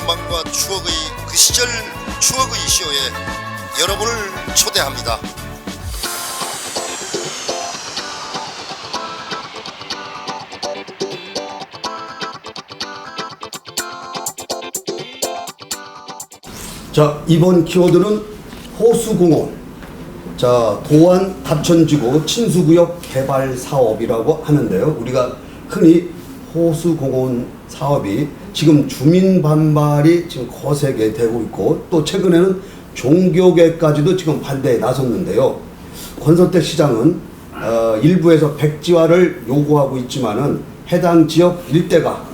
낭만과 추억의 그 시절 추억의 쇼에 여러분을 초대합니다. 자 이번 키워드는 호수공원 자 도안 합천지구 친수구역 개발 사업이라고 하는데요 우리가 흔히 호수공원 사업이 지금 주민 반발이 지금 거세게 되고 있고 또 최근에는 종교계까지도 지금 반대에 나섰는데요 권선택 시장은 어, 일부에서 백지화를 요구하고 있지만은 해당 지역 일대가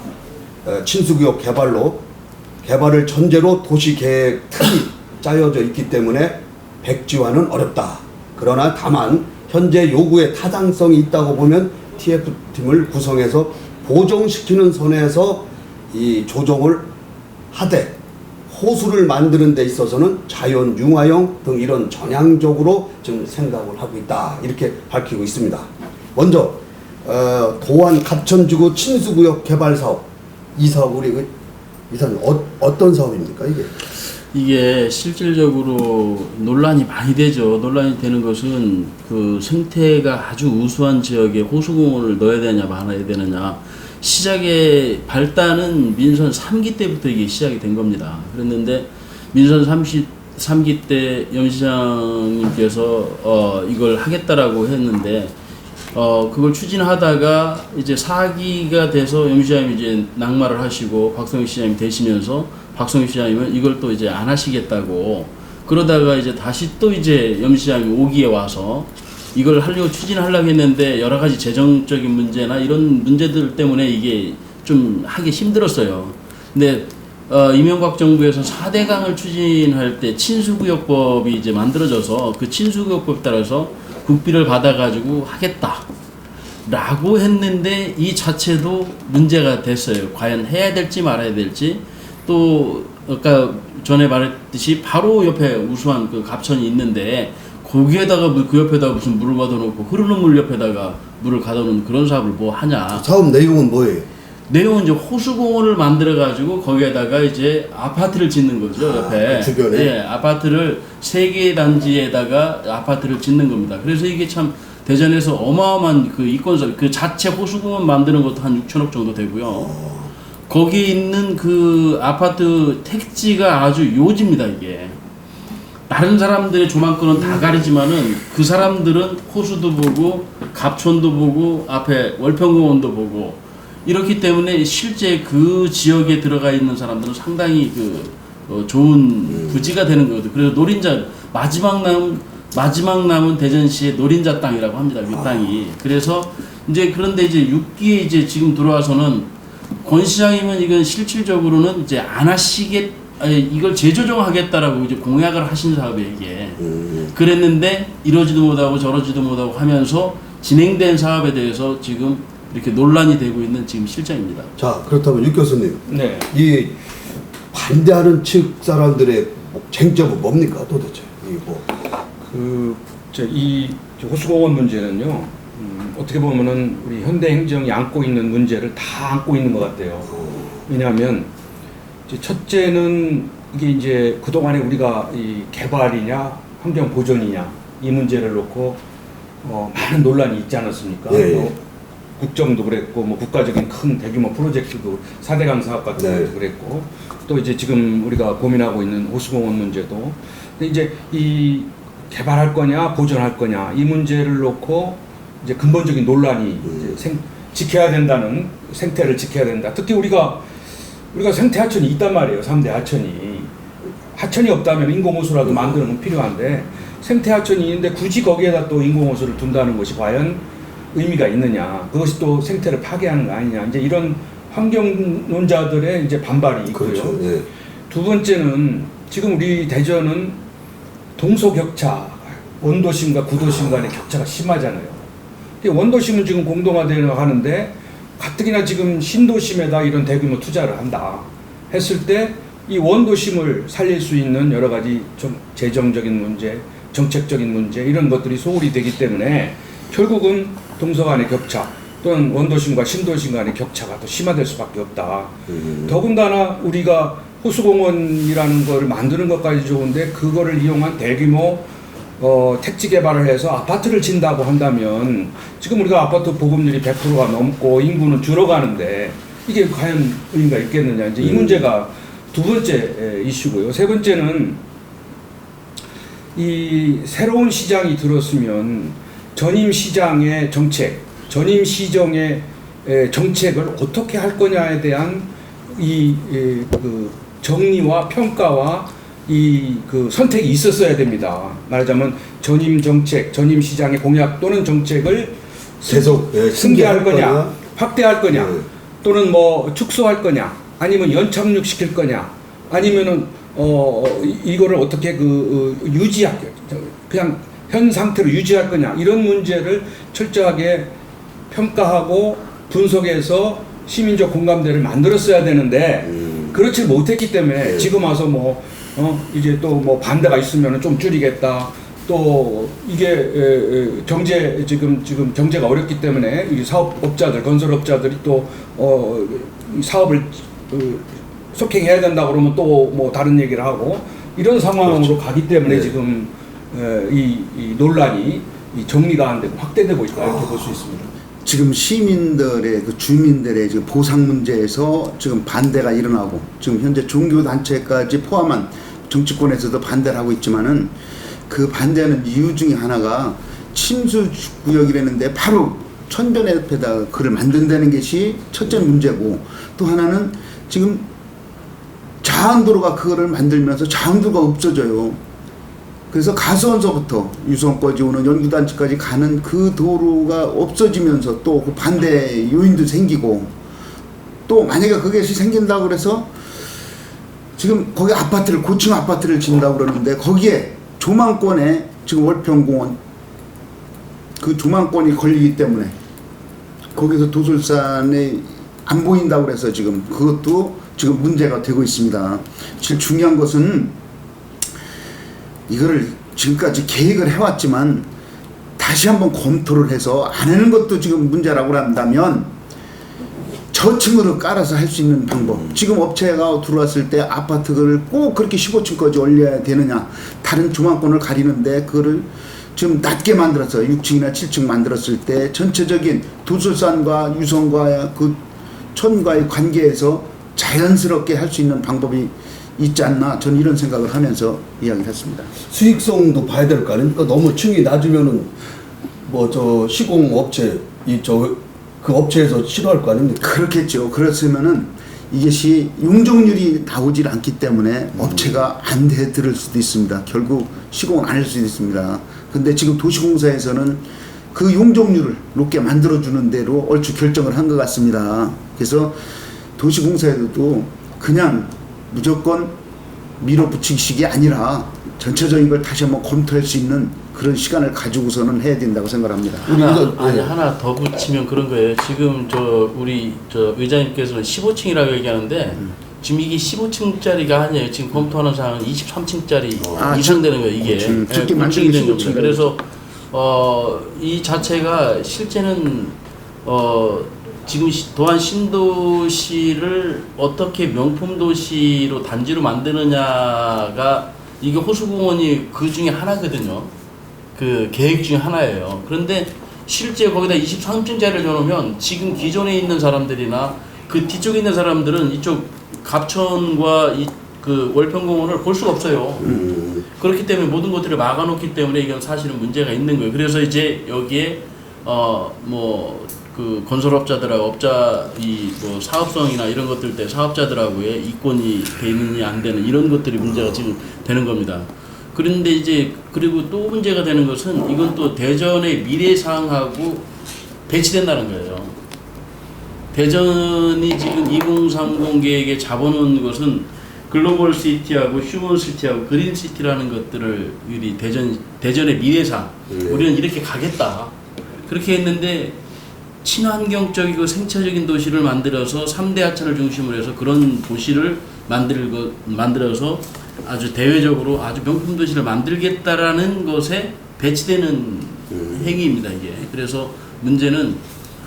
어, 친수구역 개발로 개발을 전제로 도시 계획 틀이 짜여져 있기 때문에 백지화는 어렵다. 그러나 다만 현재 요구에 타당성이 있다고 보면 TF팀을 구성해서 보정시키는 선에서 이 조정을 하되 호수를 만드는 데 있어서는 자연 융화형 등 이런 전향적으로 지금 생각을 하고 있다. 이렇게 밝히고 있습니다. 먼저 어, 도안 갑천지구 친수구역 개발 사업 이 사업 우리 그 이사님 어, 어떤 사업입니까 이게? 이게 실질적으로 논란이 많이 되죠. 논란이 되는 것은 그 생태가 아주 우수한 지역에 호수공원을 넣어야 되냐 말아야 되느냐. 시작의 발단은 민선 3기 때부터 이게 시작이 된 겁니다. 그랬는데 민선 30, 3기 때 염시장님께서 어, 이걸 하겠다라고 했는데 어 그걸 추진하다가 이제 4기가 돼서 염시장님이 이제 낙마를 하시고 박성희 시장님이 되시면서 박성희 시장님은 이걸 또 이제 안 하시겠다고 그러다가 이제 다시 또 이제 염시장이 5기에 와서 이걸 하려고 추진하려고 했는데 여러 가지 재정적인 문제나 이런 문제들 때문에 이게 좀 하기 힘들었어요. 근데 어, 이명박 정부에서 4대강을 추진할 때 친수구역법이 이제 만들어져서 그 친수구역법 따라서 국비를 받아가지고 하겠다. 라고 했는데 이 자체도 문제가 됐어요. 과연 해야 될지 말아야 될지 또 아까 전에 말했듯이 바로 옆에 우수한 그 갑천이 있는데 거기에다가 물- 그 옆에다가 무슨 물을 가둬놓고 흐르는 물 옆에다가 물을 가둬놓는 그런 사업을 뭐 하냐. 사업 내용은 뭐예요? 내용은 이제 호수공원을 만들어 가지고 거기에다가 이제 아파트를 짓는 거죠 아, 옆에. 그 주변에? 예 아파트를 세 개 단지에다가 아파트를 짓는 겁니다. 그래서 이게 참 대전에서 어마어마한 그 이권설 그 자체 호수공원 만드는 것도 한 6천억 정도 되고요 거기에 있는 그 아파트 택지가 아주 요지입니다 이게 다른 사람들의 조망권은 다 가리지만은 그 사람들은 호수도 보고 갑촌도 보고 앞에 월평공원도 보고 이렇기 때문에 실제 그 지역에 들어가 있는 사람들은 상당히 그 어, 좋은 부지가 되는 거거든요. 그래서 노린자 마지막 남 마지막 남은 대전시의 노린자 땅이라고 합니다. 이 땅이. 그래서 이제 그런데 이제 6기에 이제 지금 들어와서는 권 시장님은 이건 실질적으로는 이제 안 하시겠 아니, 이걸 재조정하겠다라고 이제 공약을 하신 사업이에요 이게. 음, 그랬는데 이러지도 못하고 저러지도 못하고 하면서 진행된 사업에 대해서 지금 이렇게 논란이 되고 있는 지금 실정입니다. 자 그렇다면 유 교수님 네. 이 반대하는 측 사람들의 뭐 쟁점은 뭡니까 도대체? 이뭐 그, 저, 이 호수공원 문제는요, 음, 어떻게 보면은 우리 현대 행정이 안고 있는 문제를 다 안고 있는 것 같아요. 왜냐하면, 첫째는 이게 이제 그동안에 우리가 이 개발이냐, 환경 보존이냐, 이 문제를 놓고, 어, 많은 논란이 있지 않았습니까? 예, 예. 뭐 국정도 그랬고, 뭐 국가적인 큰 대규모 프로젝트도 4대강 사업 같은 네. 것도 그랬고, 또 이제 지금 우리가 고민하고 있는 호수공원 문제도 근데 이제 이 개발할 거냐 보존할 거냐 이 문제를 놓고 이제 근본적인 논란이 이제 생, 지켜야 된다는 생태를 지켜야 된다. 특히 우리가 우리가 생태 하천이 있단 말이에요. 3대 하천이 하천이 없다면 인공호수라도 만드는 건 필요한데 생태 하천이 있는데 굳이 거기에다 또 인공호수를 둔다는 것이 과연 의미가 있느냐? 그것이 또 생태를 파괴하는 거 아니냐? 이제 이런 환경론자들의 이제 반발이 있고요. 그렇죠. 예. 두 번째는 지금 우리 대전은 동서 격차, 원도심 과 구도심 간의 격차가 심하잖아요. 원도심은 지금 공동화되려 하는데 가뜩이나 지금 신도심에다 이런 대규모 투자를 한다 했을 때 이 원도심을 살릴 수 있는 여러 가지 좀 재정적인 문제, 정책적인 문제 이런 것들이 소홀히 되기 때문에 결국은 동서 간의 격차 또는 원도심과 신도심 간의 격차가 더 심화될 수밖에 없다. 음. 더군다나 우리가 호수공원이라는 거를 만드는 것까지 좋은데 그거를 이용한 대규모 어, 택지 개발을 해서 아파트를 진다고 한다면 지금 우리가 아파트 보급률이 100%가 넘고 인구는 줄어가는데 이게 과연 의미가 있겠느냐 이제 이 문제가 두 번째 에, 이슈고요. 세 번째는 이 새로운 시장이 들었으면 전임 시장의 정책, 전임 시정의 에, 정책을 어떻게 할 거냐에 대한 이 그 정리와 평가와 이 그 선택이 있었어야 됩니다. 말하자면 전임 정책, 전임 시장의 공약 또는 정책을 계속 예, 승계할 거냐, 거냐, 확대할 거냐, 네. 또는 뭐 축소할 거냐, 아니면 연착륙 시킬 거냐, 아니면은 어 이- 이거를 어떻게 그 어, 유지할 거 그냥 현 상태로 유지할 거냐 이런 문제를 철저하게 평가하고 분석해서 시민적 공감대를 만들었어야 되는데 음. 그렇지 못했기 때문에 네. 지금 와서 뭐 어, 이제 또 뭐 반대가 있으면 좀 줄이겠다. 또 이게 에, 에, 경제 지금 지금 경제가 어렵기 때문에 이 사업업자들 건설업자들이 또 어, 이 사업을 어, 속행해야 된다 그러면 또 뭐 다른 얘기를 하고 이런 상황으로 가기 때문에 네. 지금 에, 이, 이 논란이 이 정리가 안 되고 확대되고 있다 이렇게 볼수 있습니다. 지금 시민들의 그 주민들의 지금 보상 문제에서 지금 반대가 일어나고 지금 현재 종교 단체까지 포함한 정치권에서도 반대를 하고 있지만은 그 반대하는 이유 중에 하나가 침수 구역이라는데 바로 천변 옆에다가 그를 만든다는 것이 첫째 문제고 또 하나는 지금 자항도로가 그거를 만들면서 자항도가 없어져요. 그래서 가수원서부터 유성까지 오는 연구단지까지 가는 그 도로가 없어지면서 또 그 반대 요인도 생기고 또 만약에 그것이 생긴다 그래서 지금 거기 아파트를 고층 아파트를 짓는다고 그러는데 거기에 조망권에 지금 월평공원 그 조망권이 걸리기 때문에 거기서 도솔산에 안 보인다고 그래서 지금 그것도 지금 문제가 되고 있습니다. 제일 중요한 것은 이거를 지금까지 계획을 해왔지만 다시 한번 검토를 해서 안 하는 것도 지금 문제라고 한다면 저층으로 깔아서 할 수 있는 방법. 지금 업체가 들어왔을 때 아파트를 꼭 그렇게 15층까지 올려야 되느냐. 다른 조망권을 가리는데 그거를 좀 낮게 만들어서 6층이나 7층 만들었을 때 전체적인 도술산과 유성과 그 촌과의 관계에서 자연스럽게 할 수 있는 방법이 있지 않나 저는 이런 생각을 하면서 이야기를 했습니다. 수익성도 봐야 될 거 아닙니까? 너무 층이 낮으면은 뭐 저 시공 업체 이 저 그 업체에서 싫어할 거 아닙니까? 그렇겠죠. 그렇으면은 이것이 용적률이 나오질 않기 때문에 업체가 안 돼 들을 수도 있습니다. 결국 시공을 안할 수도 있습니다. 근데 지금 도시공사에서는 그 용적률을 높게 만들어주는 대로 얼추 결정을 한 것 같습니다. 그래서 도시공사에도 그냥 무조건 밀어붙이기식이 아니라 전체적인 걸 다시 한번 검토할 수 있는 그런 시간을 가지고서는 해야 된다고 생각합니다. 하나 이거, 아니 예. 하나 더 붙이면 그런 거예요. 지금 저 우리 저 의장님께서는 15층이라고 얘기하는데 지금 이게 15층짜리가 아니에요. 지금 검토하는 사항은 23층짜리 아, 이상 되는 거예요. 이게 음, 만층이 굴층이 된 겁니다. 15층이라고 그래서 어 이 자체가 실제는 어 지금 시- 도안 신도시를 어떻게 명품 도시로 단지로 만드느냐가 이게 호수공원이 그 중에 하나거든요. 그 계획 중에 하나예요. 그런데 실제 거기다 23층짜리를 줘놓으면 지금 기존에 있는 사람들이나 그 뒤쪽에 있는 사람들은 이쪽 갑천과 이 그 월평공원을 볼 수가 없어요. 그렇기 때문에 모든 것들을 막아놓기 때문에 이건 사실은 문제가 있는 거예요. 그래서 이제 여기에 어 뭐 그 건설업자들하고 업자 이 뭐 사업성이나 이런 것들 때 사업자들하고의 이권이 돼 있느냐 안 되는 이런 것들이 문제가 지금 되는 겁니다. 그런데 이제 그리고 또 문제가 되는 것은 이건 또 대전의 미래상하고 배치된다는 거예요. 대전이 지금 2030 계획에 잡아놓은 것은 글로벌 시티하고 휴먼 시티하고 그린 시티라는 것들을 우리 대전 대전의 미래상 우리는 이렇게 가겠다 그렇게 했는데 친환경적이고 생체적인 도시를 만들어서 3대 하천을 중심으로 해서 그런 도시를 만들고 만들어서 아주 대외적으로 아주 명품 도시를 만들겠다라는 것에 배치되는 행위입니다 이게. 그래서 문제는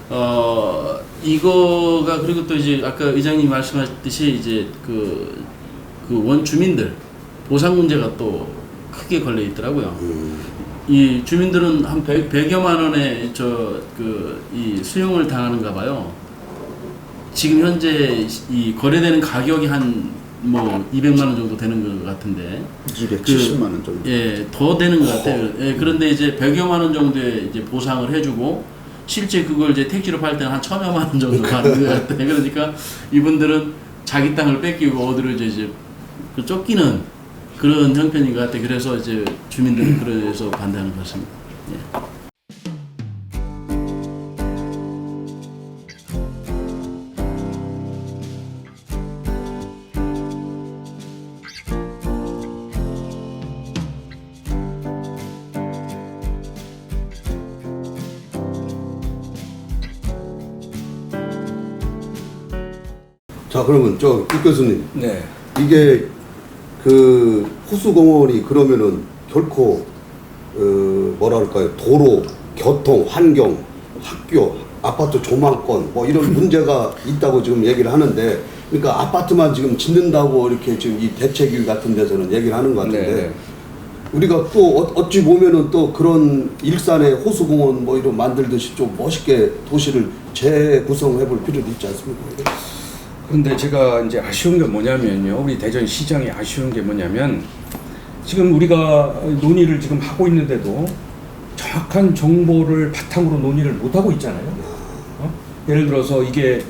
어 이거가 그리고 또 이제 아까 의장님 말씀하셨듯이 이제 그 그 원주민들 보상 문제가 또 크게 걸려 있더라고요. 이 주민들은 한 100, 100 여만 원의 저 그 이 수용을 당하는가 봐요. 지금 현재 이 거래되는 가격이 한 뭐 200만 원 정도 되는 것 같은데 270만 원 정도. 예, 더 되는 것 같아요. 예, 그런데 이제 100여만 원 정도의 이제 보상을 해주고 실제 그걸 이제 택지로 팔 때는 한 천여만 원 정도 가는 것 같아요. 그러니까 이분들은 자기 땅을 뺏기고 어디로 이제 이제 그 쫓기는 그런 형편인 것 같아요. 그래서 이제 주민들은 그래서 반대하는 것 같습니다. 예. 자 그러면 저이 교수님 네. 이게 그 호수공원이 그러면은 결코 어, 뭐랄까요 도로, 교통, 환경, 학교, 아파트 조망권 뭐 이런 문제가 있다고 지금 얘기를 하는데 그러니까 아파트만 지금 짓는다고 이렇게 지금 이 대책위 같은 데서는 얘기를 하는 것 같은데 네. 우리가 또 어- 어찌 보면은 또 그런 일산의 호수공원 뭐 이런 만들듯이 좀 멋있게 도시를 재구성해 볼 필요도 있지 않습니까? 그런데 제가 이제 아쉬운 게 뭐냐면요. 우리 대전 시장이 아쉬운 게 뭐냐면 지금 우리가 논의를 지금 하고 있는데도 정확한 정보를 바탕으로 논의를 못 하고 있잖아요. 어? 예를 들어서 이게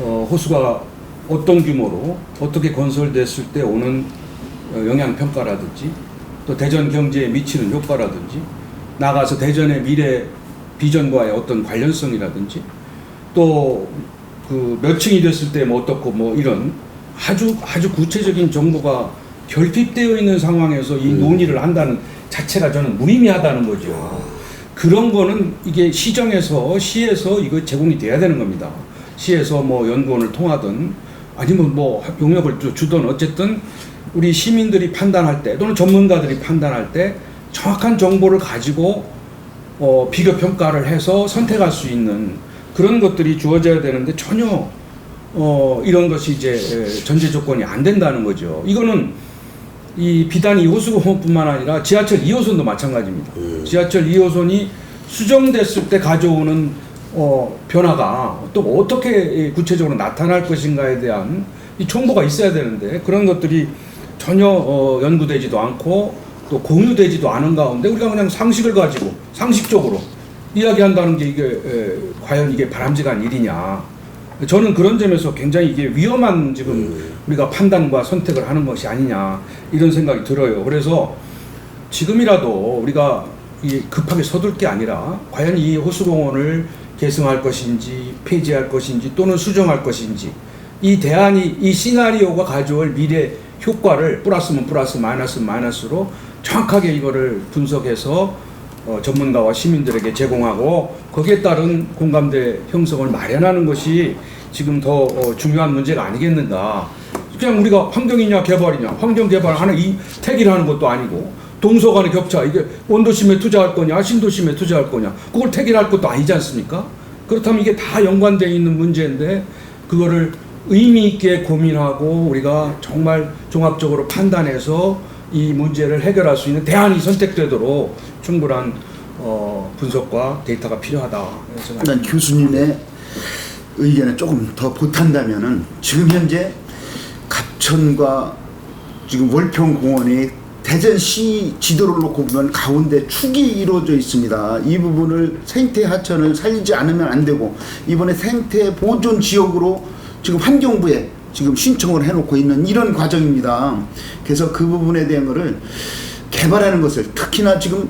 어, 호수가 어떤 규모로 어떻게 건설됐을 때 오는 어, 영향 평가라든지 또 대전 경제에 미치는 효과라든지 나가서 대전의 미래 비전과의 어떤 관련성이라든지 또 그 몇 층이 됐을 때 뭐 어떻고 뭐 이런 아주 아주 구체적인 정보가 결핍되어 있는 상황에서 이 논의를 한다는 자체가 저는 무의미하다는 거죠. 그런 거는 이게 시정에서 시에서 이거 제공이 돼야 되는 겁니다. 시에서 뭐 연구원을 통하든 아니면 뭐 용역을 주- 주든 어쨌든 우리 시민들이 판단할 때 또는 전문가들이 판단할 때 정확한 정보를 가지고 어, 비교 평가를 해서 선택할 수 있는 그런 것들이 주어져야 되는데 전혀 어, 이런 것이 이제 에, 전제 조건이 안 된다는 거죠. 이거는 이 비단 2호수공원뿐만 아니라 지하철 2호선도 마찬가지입니다. 지하철 2호선이 수정됐을 때 가져오는 어, 변화가 또 어떻게 구체적으로 나타날 것인가에 대한 이 정보가 있어야 되는데 그런 것들이 전혀 어, 연구되지도 않고 또 공유되지도 않은 가운데 우리가 그냥 상식을 가지고 상식적으로 이야기한다는 게 이게 에, 과연 이게 바람직한 일이냐 저는 그런 점에서 굉장히 이게 위험한 지금 우리가 판단과 선택을 하는 것이 아니냐 이런 생각이 들어요. 그래서 지금이라도 우리가 이 급하게 서둘 게 아니라 과연 이 호수공원을 계승할 것인지 폐지할 것인지 또는 수정할 것인지 이 대안이 이 시나리오가 가져올 미래 효과를 플러스면 플러스 마이너스 마이너스로 정확하게 이거를 분석해서 어, 전문가와 시민들에게 제공하고 거기에 따른 공감대 형성을 마련하는 것이 지금 더 어, 중요한 문제가 아니겠는가. 그냥 우리가 환경이냐 개발이냐 환경 개발 하나 이 택일 하는 것도 아니고 동서 간의 격차 이게 원도심에 투자할 거냐 신도심에 투자할 거냐 그걸 택일할 것도 아니지 않습니까? 그렇다면 이게 다 연관되어 있는 문제인데 그거를 의미 있게 고민하고 우리가 정말 종합적으로 판단해서 이 문제를 해결할 수 있는 대안이 선택되도록 충분한 어, 분석과 데이터가 필요하다 난 교수님의 의견에 조금 더 보탄다면은 지금 현재 갑천과 지금 월평공원이 대전시 지도를 놓고 보면 가운데 축이 이루어져 있습니다. 이 부분을 생태 하천을 살리지 않으면 안 되고 이번에 생태 보존 지역으로 지금 환경부에 지금 신청을 해놓고 있는 이런 과정입니다. 그래서 그 부분에 대한 거를 개발하는 것을 특히나 지금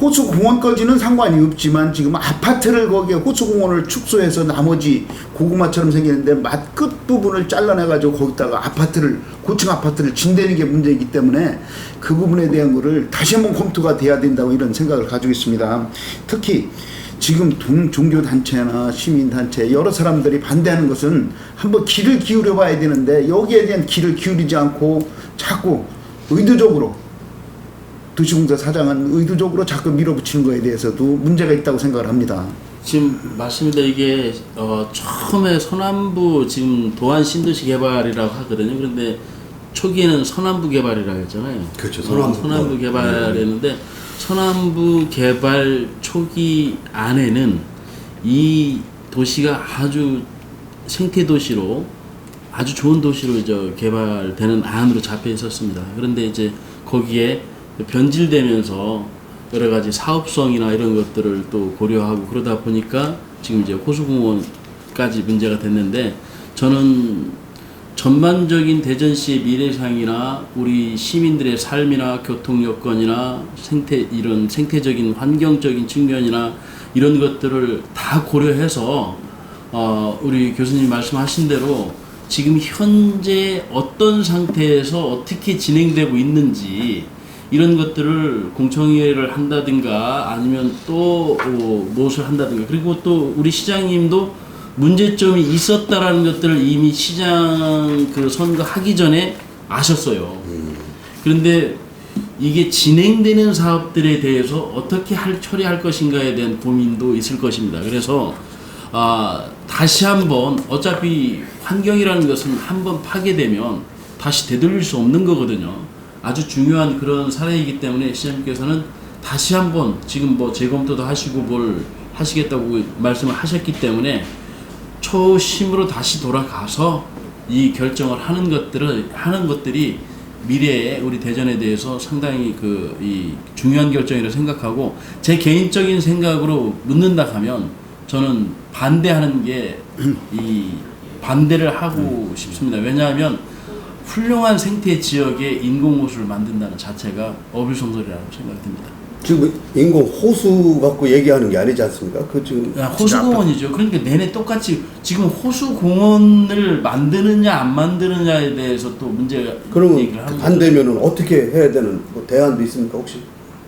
호수공원까지는 상관이 없지만 지금 아파트를 거기에 호수공원을 축소해서 나머지 고구마처럼 생겼는데 맛 끝 부분을 잘라내가지고 거기다가 아파트를 고층 아파트를 진대는 게 문제이기 때문에 그 부분에 대한 거를 다시 한번 검토가 돼야 된다고 이런 생각을 가지고 있습니다. 특히 지금 동, 종교단체나 시민단체 여러 사람들이 반대하는 것은 한번 귀를 기울여 봐야 되는데 여기에 대한 귀를 기울이지 않고 자꾸 의도적으로 도시공사 사장은 의도적으로 자꾸 밀어붙이는 거에 대해서도 문제가 있다고 생각을 합니다. 지금 맞습니다. 이게 어, 처음에 서남부 지금 도안 신도시 개발이라고 하거든요. 그런데 초기에는 서남부 개발이라고 했잖아요. 그렇죠, 어, 서남부. 서남부 개발했는데 서남부 개발 초기 안에는 이 도시가 아주 생태 도시로 아주 좋은 도시로 저 개발되는 안으로 잡혀 있었습니다. 그런데 이제 거기에 변질되면서 여러 가지 사업성이나 이런 것들을 또 고려하고 그러다 보니까 지금 이제 호수공원까지 문제가 됐는데 저는 전반적인 대전시의 미래상이나 우리 시민들의 삶이나 교통 여건이나 생태 이런 생태적인 환경적인 측면이나 이런 것들을 다 고려해서 어 우리 교수님 말씀하신 대로 지금 현재 어떤 상태에서 어떻게 진행되고 있는지 이런 것들을 공청회를 한다든가 아니면 또 어, 무엇을 한다든가 그리고 또 우리 시장님도 문제점이 있었다라는 것들을 이미 시장 그 선거 하기 전에 아셨어요. 그런데 이게 진행되는 사업들에 대해서 어떻게 할 처리할 것인가에 대한 고민도 있을 것입니다. 그래서 아, 다시 한번 어차피 환경이라는 것은 한번 파괴되면 다시 되돌릴 수 없는 거거든요. 아주 중요한 그런 사례이기 때문에 시장님께서는 다시 한번 지금 뭐 재검토도 하시고 뭘 하시겠다고 말씀을 하셨기 때문에 초심으로 다시 돌아가서 이 결정을 하는 것들을 하는 것들이 미래에 우리 대전에 대해서 상당히 그 이 중요한 결정이라고 생각하고 제 개인적인 생각으로 묻는다 하면 저는 반대하는 게 이 반대를 하고 싶습니다. 왜냐하면 훌륭한 생태 지역에 인공 호수를 만든다는 자체가 어불성설이라고 생각됩니다. 지금 인공 호수 갖고 얘기하는 게 아니지 않습니까? 그 지금 야, 호수공원이죠. 그러니까 내내 똑같이 지금 호수공원을 만드느냐 안 만드느냐에 대해서 또 문제가 그러면 얘기를 하는 거죠. 반대면은 어떻게 해야 되는 뭐 대안도 있습니까 혹시?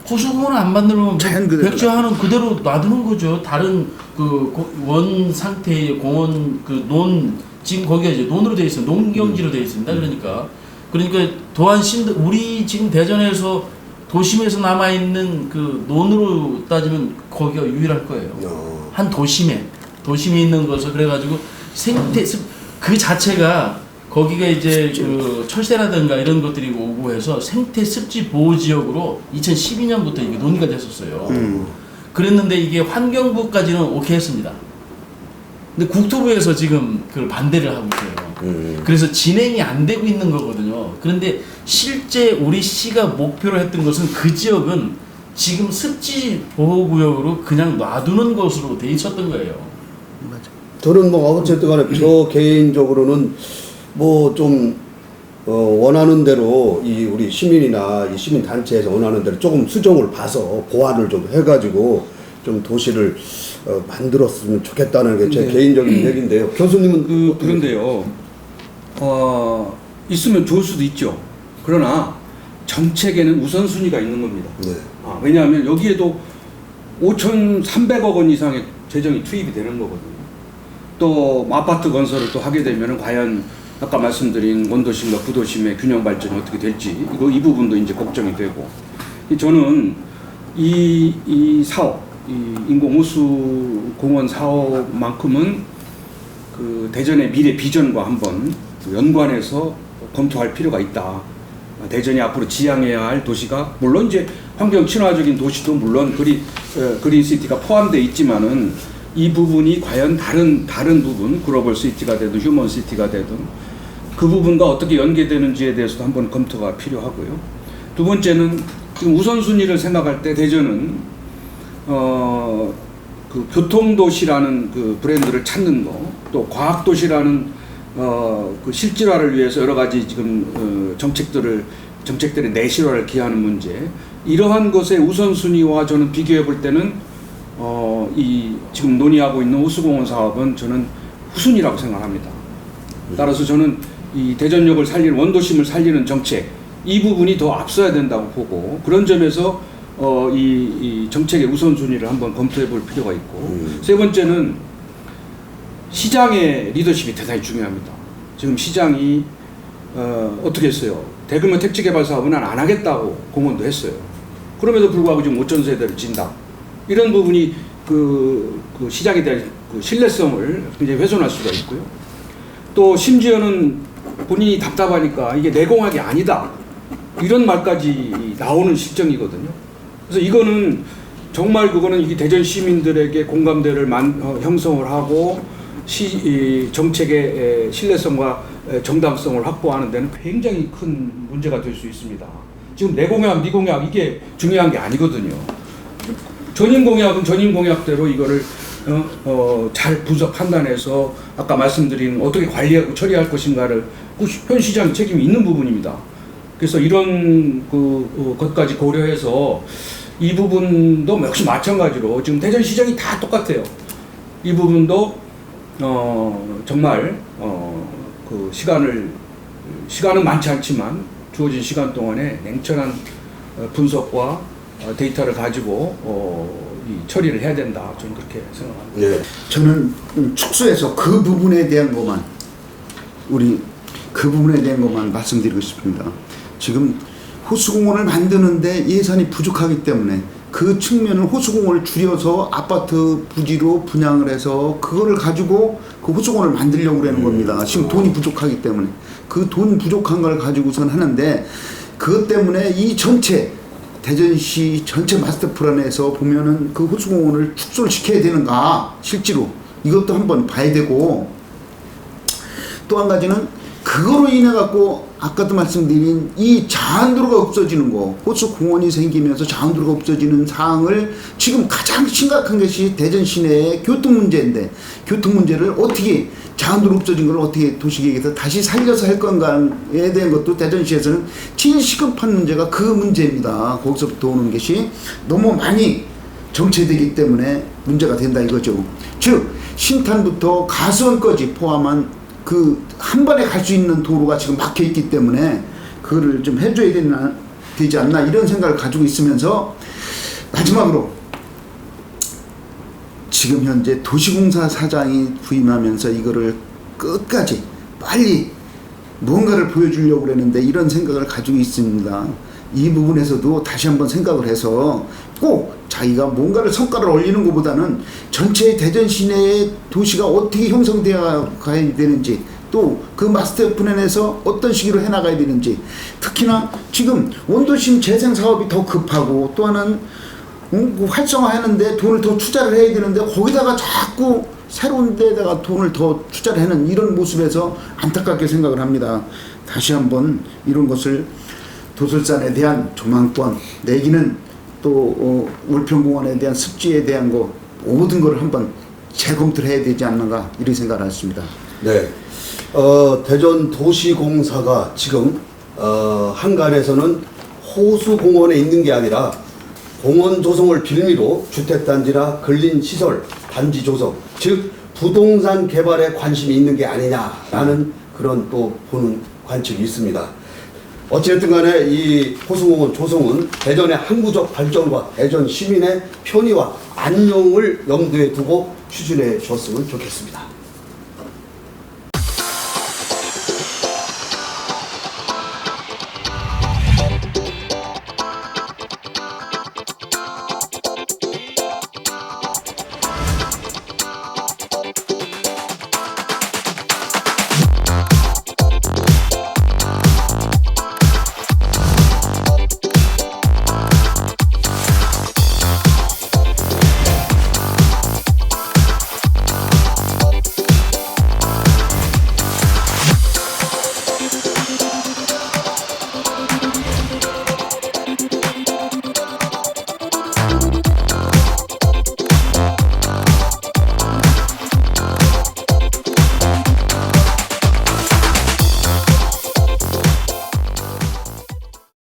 호수공원 안 만들면 자연 그대로 백지화는 그대로 놔두는 거죠. 다른 그 원 상태의 공원 그 논 지금 거기가 이제 논으로 되어 있어요. 농경지로 되어 있습니다. 그러니까 그러니까 도안 신도 우리 지금 대전에서 도심에서 남아 있는 그 논으로 따지면 거기가 유일할 거예요. 어. 한 도심에 도심에 있는 것을 그래가지고 생태 습- 그 자체가 거기가 이제 그 철새라든가 이런 것들이 오고 해서 생태 습지 보호 지역으로 2012년부터 이게 논의가 됐었어요. 그랬는데 이게 환경부까지는 오케이 했습니다. 근데 국토부에서 지금 그걸 반대를 하고 있어요. 음. 그래서 진행이 안 되고 있는 거거든요. 그런데 실제 우리 시가 목표로 했던 것은 그 지역은 지금 습지 보호 구역으로 그냥 놔두는 것으로 돼 있었던 거예요. 저는 뭐 어쨌든 간에 저 개인적으로는 뭐좀 어, 원하는 대로 이 우리 시민이나 이 시민 단체에서 원하는 대로 조금 수정을 봐서 보완을 좀 해가지고 좀 도시를 어, 만들었으면 좋겠다는 게 제 네. 개인적인 얘기인데요. 교수님은 그 어떻게 그런데요. 어 있으면 좋을 수도 있죠. 그러나 정책에는 우선순위가 있는 겁니다. 네. 아, 왜냐하면 여기에도 5,300억 원 이상의 재정이 투입이 되는 거거든요. 또 아파트 건설을 또 하게 되면 과연 아까 말씀드린 원도심과 구도심의 균형 발전이 어떻게 될지 이거 이 부분도 이제 걱정이 되고 이 저는 이, 이 사업 이 인공호수 공원 사업만큼은 그 대전의 미래 비전과 한번 그 연관해서 검토할 필요가 있다. 대전이 앞으로 지향해야 할 도시가 물론 이제 환경 친화적인 도시도 물론 그리 어, 그린 시티가 포함되어 있지만은 이 부분이 과연 다른 다른 부분 글로벌 시티가 되든 휴먼 시티가 되든 그 부분과 어떻게 연계되는지에 대해서도 한번 검토가 필요하고요. 두 번째는 지금 우선순위를 생각할 때 대전은 어, 그 교통도시라는 그 브랜드를 찾는 거, 또 과학도시라는 어, 그 실질화를 위해서 여러 가지 지금 어, 정책들을 정책들의 내실화를 기하는 문제, 이러한 것의 우선순위와 저는 비교해 볼 때는 어, 이 지금 논의하고 있는 호수공원 사업은 저는 후순위라고 생각합니다. 따라서 저는 이 대전역을 살리는 원도심을 살리는 정책 이 부분이 더 앞서야 된다고 보고 그런 점에서 어, 이, 이 정책의 우선순위를 한번 검토해 볼 필요가 있고 음. 세 번째는 시장의 리더십이 대단히 중요합니다. 지금 시장이 어, 어떻게 했어요? 대규모 택지 개발 사업은 안 하겠다고 공언도 했어요. 그럼에도 불구하고 지금 5천 세대를 진다. 이런 부분이 그, 그 시장에 대한 그 신뢰성을 굉장히 훼손할 수가 있고요. 또 심지어는 본인이 답답하니까 이게 내공학이 아니다. 이런 말까지 나오는 실정이거든요. 그래서 이거는 정말 그거는 이 대전 시민들에게 공감대를 만, 어, 형성을 하고 시, 이 정책의 에, 신뢰성과 에, 정당성을 확보하는 데는 굉장히 큰 문제가 될 수 있습니다. 지금 내 공약, 미공약 이게 중요한 게 아니거든요. 전임 공약은 전임 공약대로 이거를 어, 어, 잘 분석 판단해서 아까 말씀드린 어떻게 관리하고 처리할 것인가를 현 시장이 책임이 있는 부분입니다. 그래서 이런 그 어, 것까지 고려해서 이 부분도 역시 마찬가지로 지금 대전 시장이 다 똑같아요. 이 부분도 어, 정말 어, 그 시간을 시간은 많지 않지만 주어진 시간 동안에 냉철한 어, 분석과 어, 데이터를 가지고 어, 이 처리를 해야 된다. 저는 그렇게 생각합니다. 네. 저는 음, 축소해서 그 부분에 대한 것만 우리 그 부분에 대한 것만 말씀드리고 싶습니다. 지금 호수공원을 만드는데 예산이 부족하기 때문에 그 측면을 호수공원을 줄여서 아파트 부지로 분양을 해서 그거를 가지고 그 호수공원을 만들려고 그러는 겁니다. 지금 돈이 부족하기 때문에. 그 돈 부족한 걸 가지고선 하는데 그것 때문에 이 전체 대전시 전체 마스터 플랜에서 보면은 그 호수공원을 축소를 시켜야 되는가 실제로. 이것도 한번 봐야 되고. 또 한 가지는 그거로 인해 갖고 아까도 말씀드린 이 자한도로가 없어지는 거 호수 공원이 생기면서 자한도로가 없어지는 상황을 지금 가장 심각한 것이 대전 시내의 교통 문제인데 교통 문제를 어떻게 자한도로 없어진 걸 어떻게 도시계획에서 다시 살려서 할 건가에 대한 것도 대전시에서는 제일 시급한 문제가 그 문제입니다. 거기서부터 오는 것이 너무 많이 정체되기 때문에 문제가 된다 이거죠. 즉 신탄부터 가수원까지 포함한 그 한 번에 갈 수 있는 도로가 지금 막혀 있기 때문에 그거를 좀 해줘야 되나 되지 않나 이런 생각을 가지고 있으면서 마지막으로 지금 현재 도시공사 사장이 부임하면서 이거를 끝까지 빨리 무언가를 보여주려고 그랬는데 이런 생각을 가지고 있습니다. 이 부분에서도 다시 한번 생각을 해서 꼭 자기가 뭔가를 성과를 올리는 것보다는 전체 대전 시내의 도시가 어떻게 형성되어 가야 되는지 또 그 마스터 플랜에서 어떤 식으로 해나가야 되는지 특히나 지금 원도심 재생 사업이 더 급하고 또 하나는 음, 그 활성화하는데 돈을 더 투자를 해야 되는데 거기다가 자꾸 새로운 데다가 돈을 더 투자를 하는 이런 모습에서 안타깝게 생각을 합니다. 다시 한번 이런 것을 도설산에 대한 조망권 내기는 또 어, 울평공원에 대한 습지에 대한 거 모든 걸 한번 재검토를 해야 되지 않는가 이런 생각을 했습니다. 네. 어, 대전 도시공사가 지금 어, 한간에서는 호수공원에 있는 게 아니라 공원 조성을 빌미로 주택단지나 근린 시설 단지 조성, 즉 부동산 개발에 관심이 있는 게 아니냐라는 그런 또 보는 관측이 있습니다. 어찌됐든 간에 이 호수공원 조성은 대전의 항구적 발전과 대전 시민의 편의와 안녕을 염두에 두고 추진해 줬으면 좋겠습니다.